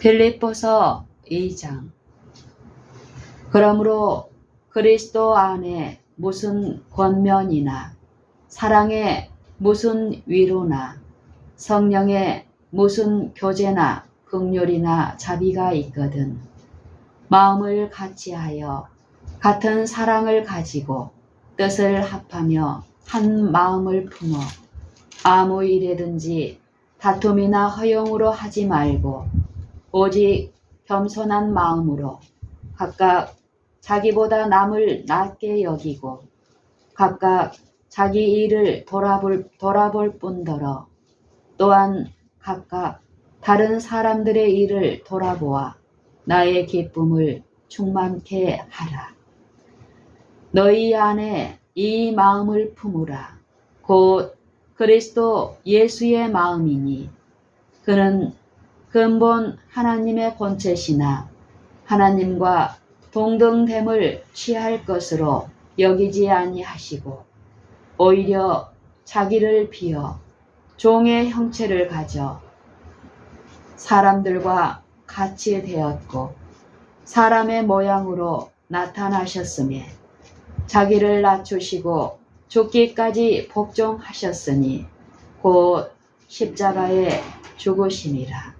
빌립보서 2장. 그러므로 그리스도 안에 무슨 권면이나 사랑에 무슨 위로나 성령에 무슨 교제나 극률이나 자비가 있거든 마음을 같이하여 같은 사랑을 가지고 뜻을 합하며 한 마음을 품어 아무 일에든지 다툼이나 허용으로 하지 말고 오직 겸손한 마음으로 각각 자기보다 남을 낮게 여기고 각각 자기 일을 돌아볼, 돌아볼 뿐더러 또한 각각 다른 사람들의 일을 돌아보아 나의 기쁨을 충만케 하라. 너희 안에 이 마음을 품으라. 곧 그리스도 예수의 마음이니 그는 근본 하나님의 본체시나 하나님과 동등됨을 취할 것으로 여기지 아니하시고 오히려 자기를 비어 종의 형체를 가져 사람들과 같이 되었고 사람의 모양으로 나타나셨음에 자기를 낮추시고 죽기까지 복종하셨으니 곧 십자가에 죽으심이라.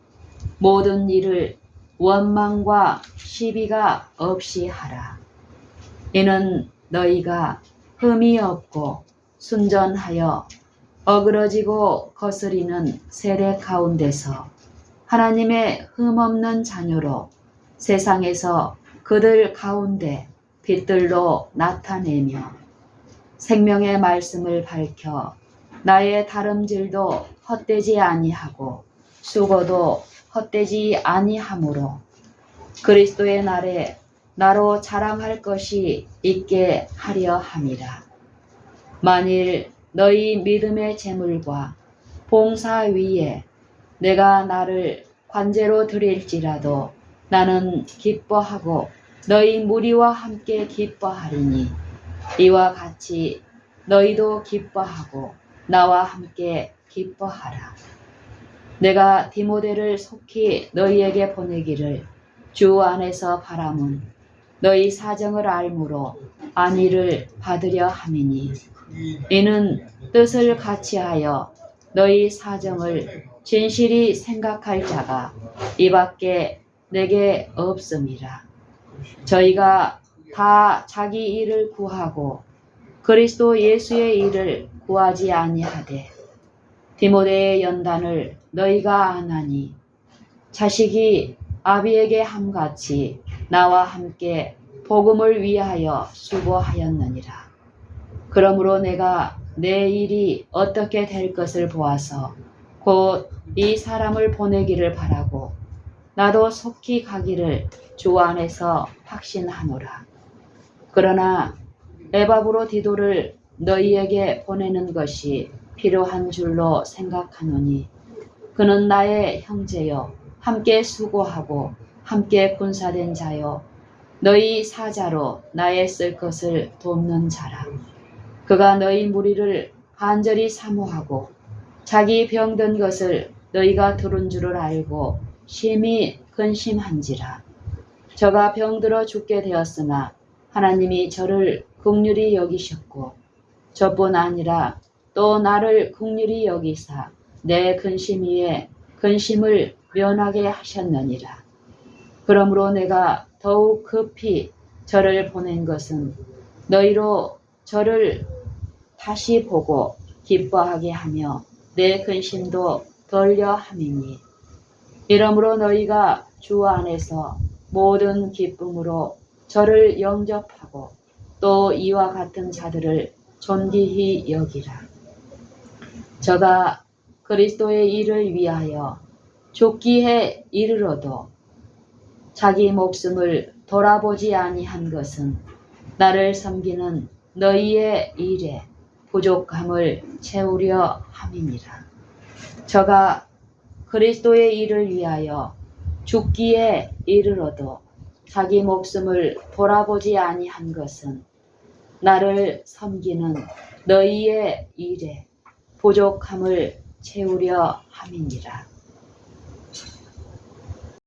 모든 일을 원망과 시비가 없이 하라. 이는 너희가 흠이 없고 순전하여 어그러지고 거스리는 세대 가운데서 하나님의 흠없는 자녀로 세상에서 그들 가운데 빛들로 나타내며 생명의 말씀을 밝혀 나의 다름질도 헛되지 아니하고 수고도 헛되지 아니하므로 그리스도의 날에 나로 자랑할 것이 있게 하려 함이라. 만일 너희 믿음의 재물과 봉사 위에 내가 나를 관제로 드릴지라도 나는 기뻐하고 너희 무리와 함께 기뻐하리니 이와 같이 너희도 기뻐하고 나와 함께 기뻐하라. 내가 디모데를 속히 너희에게 보내기를 주 안에서 바람은 너희 사정을 알므로 안위를 받으려 함이니 이는 뜻을 같이하여 너희 사정을 진실이 생각할 자가 이밖에 내게 없음이라. 저희가 다 자기 일을 구하고 그리스도 예수의 일을 구하지 아니하되 디모데의 연단을 너희가 아나니 자식이 아비에게 함같이 나와 함께 복음을 위하여 수고하였느니라. 그러므로 내가 내 일이 어떻게 될 것을 보아서 곧 이 사람을 보내기를 바라고 나도 속히 가기를 주 안에서 확신하노라. 그러나 에바브로 디도를 너희에게 보내는 것이 필요한 줄로 생각하노니 그는 나의 형제여 함께 수고하고 함께 군사된 자여 너희 사자로 나의 쓸 것을 돕는 자라. 그가 너희 무리를 간절히 사모하고 자기 병든 것을 너희가 들은 줄을 알고 심히 근심한지라. 저가 병들어 죽게 되었으나 하나님이 저를 극률히 여기셨고 저뿐 아니라 또 나를 극률히 여기사 내 근심 위에 근심을 면하게 하셨느니라. 그러므로 내가 더욱 급히 저를 보낸 것은 너희로 저를 다시 보고 기뻐하게 하며 내 근심도 덜려 함이니 이러므로 너희가 주 안에서 모든 기쁨으로 저를 영접하고 또 이와 같은 자들을 존귀히 여기라. 저가 그리스도의 일을 위하여 죽기에 이르러도 자기 목숨을 돌아보지 아니한 것은 나를 섬기는 너희의 일에 부족함을 채우려 함이니라. 저가 그리스도의 일을 위하여 죽기에 이르러도 자기 목숨을 돌아보지 아니한 것은 나를 섬기는 너희의 일에 부족함을 채우려 함이니라.